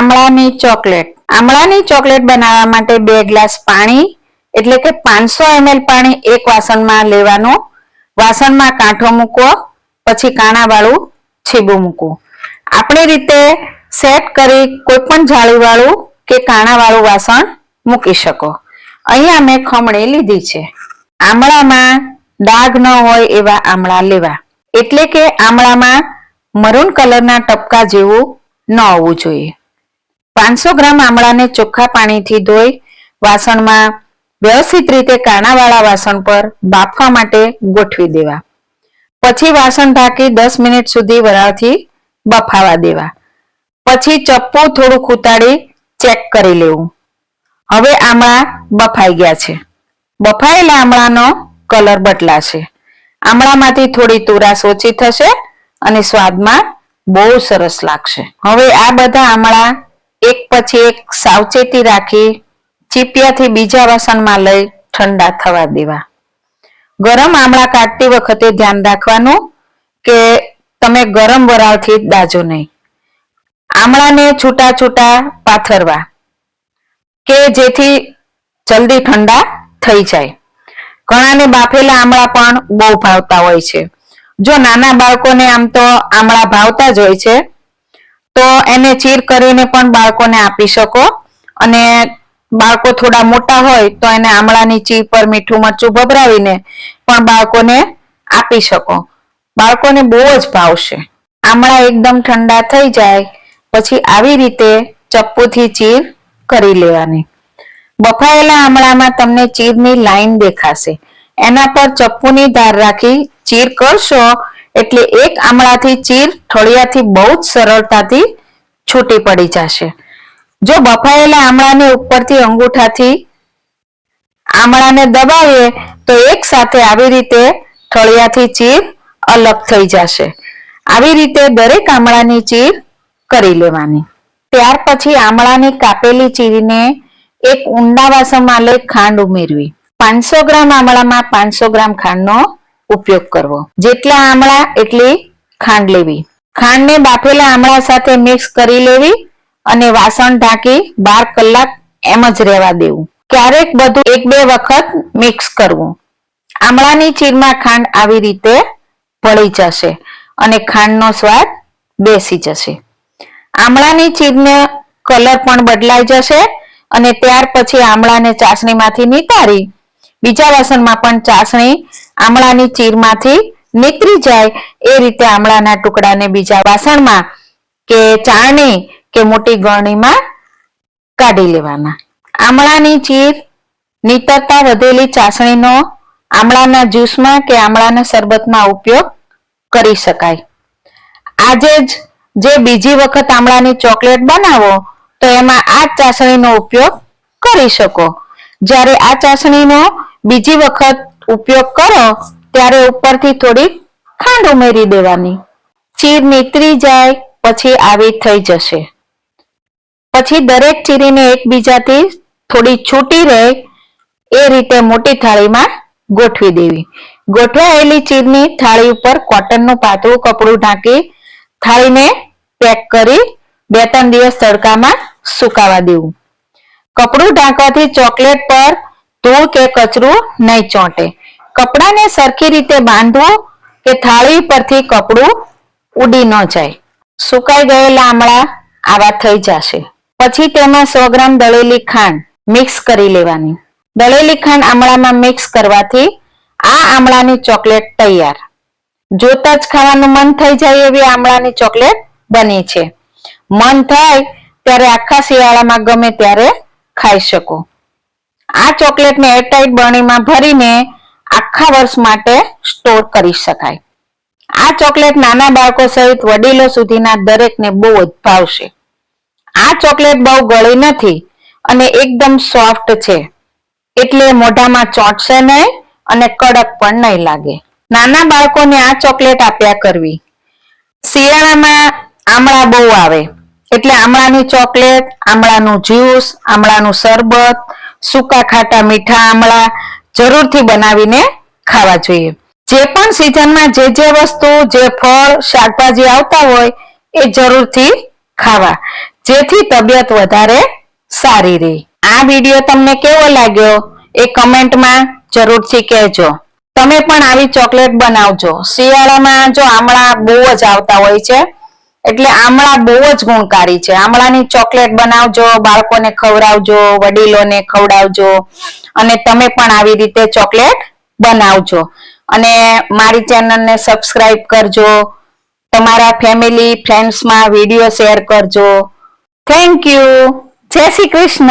આમળાની chocolate. આમળાની chocolate બનાવવા માટે બે ગ્લાસ પાણી, એટલે કે પાંચસો એમએલ પાણી એક વાસણમાં લેવાનું. વાસણમાં કાંઠો મૂકવો, પછી કાણાવાળું છીબું મૂકવું. આપણી રીતે સેટ કરી કોઈ પણ જાળીવાળું કે કાણાવાળું વાસણ મૂકી શકો. અહીંયા મેં ખમણી લીધી છે. આમળામાં ડાઘ ન હોય એવા આમળા લેવા. એટલે કે આમળામાં મરૂન કલરના ટપકા જેવું ન હોવું જોઈએ. પાંચસો ગ્રામ આમળાને ચોખ્ખા પાણીથી ધોઈ વાસણમાં વ્યવસ્થિત રીતે કાણાવાળા વાસણ પર બાફવા માટે ગોઠવી દેવા. પછી વાસણ ઢાંકી દસ મિનિટ સુધી વરાળથી બફાવા દેવા. પછી ચપ્પુ થોડું ખૂતાડી ચેક કરી લેવું. હવે આમળા બફાઈ ગયા છે. બફાયેલા આમળાનો કલર બદલાશે. આમળામાંથી થોડી તુરાશ ઓછી થશે અને સ્વાદમાં બહુ સરસ લાગશે. હવે આ બધા આમળા એક પછી એક સાવચેતી રાખી ચીપિયાથી બીજા વાસણમાં લઈ ઠંડા થવા દેવા. ગરમ આમળા કાઢતી વખતે ધ્યાન રાખવાનું કે તમે ગરમ વરાળથી દાજો નહીં. આમળાને છૂટા છૂટા પાથરવા કે જેથી જલ્દી ઠંડા થઈ જાય. ઘણાને બાફેલા આમળા પણ બહુ ભાવતા હોય છે. જો નાના બાળકોને આમ તો આમળા ભાવતા જ હોય છે તો એને ચીર કરીને પણ બાળકોને આપી શકો. અને બાળકો થોડા મોટા હોય તો એને આમળાની ચીર પર મીઠું મરચું ભભરાવીને પણ બાળકોને આપી શકો. બાળકોને બહુ જ ભાવશે. આમળા એકદમ ઠંડા થઈ જાય, પછી આવી રીતે ચપ્પુથી ચીર કરી લેવાની. બફાયેલા આમળામાં તમને ચીરની લાઈન દેખાશે. એના પર ચપ્પુની ધાર રાખી ચીર કરશો એટલે એક આમળાથી ચીર, ઠળિયાથી બહુ જ સરળતાથી છૂટી પડી જશે. જો બફાયેલા આમળાને ઉપરથી અંગૂઠાથી આમળાને દબાવીએ, તો એક સાથે આવી રીતે ઠળિયાથી ચીર અલગ થઈ જશે. આવી રીતે દરેક આમળાની ચીર કરી લેવાની. ત્યાર પછી આમળાની કાપેલી ચીરીને એક ઊંડા વાસણમાં લઈ ખાંડ ઉમેરવી. પાંચસો ગ્રામ આમળામાં પાંચસો ગ્રામ ખાંડનો ઉપયોગ કરવો. જેટલા આમળા એટલી ખાંડ લેવી. ખાંડને બાફેલા આમળા સાથે મિક્સ કરી લેવી અને વાસણ ઢાંકી બાર કલાક એમ જ રહેવા દેવું. ક્યારેક બધું એક બે વખત મિક્સ કરવું. આમળાની ચીરમાં ખાંડ આવી રીતે ભળી જશે અને ખાંડનો સ્વાદ બેસી જશે. આમળાની ચીરને કલર પણ બદલાઈ જશે અને ત્યાર પછી આમળાને ચાસણીમાંથી નિતારી બીજા વાસણમાં પણ ચાસણી આમળાની ચીરમાંથી નીતરી જાય એ રીતે આમળાના ટુકડાને બીજા વાસણમાં કે ચાળણી કે મોટી ગળણીમાં કાઢી લેવાના. આમળાની ચીર નીતરતા વધેલી ચાસણીનો આમળાના જ્યુસમાં કે આમળાના શરબતમાં ઉપયોગ કરી શકાય. આજે જ જે બીજી વખત આમળાની ચોકલેટ બનાવો, તો એમાં આ ચાસણીનો ઉપયોગ કરી શકો. જ્યારે આ ચાસણીનો બીજી વખત ઉપયોગ કરો, ત્યારે ઉપરથી થોડી ખાંડ ઉમેરી દેવાની. ચીર નીતરી જાય, પછી આવી થઈ જશે. પછી દરેક ચીરીને એકબીજાથી થોડી છૂટી રહે, એ રીતે મોટી થાળીમાં ગોઠવી દેવી. ગોઠવાયેલી ચીરની થાળી ઉપર કોટનનું પાતળું કપડું ઢાંકી થાળીને પેક કરી બે ત્રણ દિવસ તડકામાં સુકાવા દેવું. કપડું ઢાંકવાથી ચોકલેટ પર ધૂળ કે કચરું નહીં ચોંટે. કપડાને સરખી રીતે બાંધવું કે થાળી પરથી કપડું ઉડી ન જાય. સુકાઈ ગયેલા આમળા આવા થઈ જશે. પછી તેમાં સો ગ્રામ દળેલી ખાંડ મિક્સ કરી લેવાની. દળેલી ખાંડ આમળામાં મિક્સ કરવાથી આ આમળાની ચોકલેટ તૈયાર. જોતા જ ખાવાનું મન થઈ જાય એવી આમળાની ચોકલેટ બની છે. મન થાય ત્યારે આખા શિયાળામાં ગમે ત્યારે ખાઈ શકો. આ ચોકલેટને એરટાઈટ બરણીમાં ભરીને આખા વર્ષ માટે સ્ટોર કરી શકાય. આ ચોકલેટ નાના બાળકો સહિત વડીલો સુધીના દરેકને બહુ જ ભાવશે. આ ચોકલેટ બહુ ગળી નથી અને એકદમ સોફ્ટ છે. એટલે મોઢામાં ચોંટશે નહીં અને કડક પણ નહીં લાગે. નાના બાળકોને આ ચોકલેટ આપ્યા કરવી. શિયાળામાં આમળા બહુ આવે. એટલે આમળાની ચોકલેટ, આમળાનું જ્યુસ, આમળાનું શરબત, સૂકા ખાટા મીઠા આમળા જરૂરથી બનાવીને ખાવા જોઈએ. જે પણ સિઝનમાં જે જે વસ્તુ, જે ફળ, શાકભાજી આવતા હોય એ જરૂરથી ખાવા. જેથી તબિયત વધારે સારી રહે. આ વીડિયો તમને કેવો લાગ્યો એ કમેન્ટમાં જરૂરથી કહેજો. તમે પણ આવી ચોકલેટ બનાવજો. શિયાળામાં જો આમળા બહુ જ આવતા હોય છે એટલે આમળા બહુ જ ગુણકારી છે. આમળાની ચોકલેટ બનાવજો, બાળકોને ખવડાવજો, વડીલોને ખવડાવજો અને તમે પણ આવી રીતે ચોકલેટ બનાવજો. અને મારી ચેનલને સબસ્ક્રાઈબ કરજો. તમારા ફેમિલી, ફ્રેન્ડ્સમાં વીડિયો શેર કરજો. Thank you. જય શ્રી કૃષ્ણ.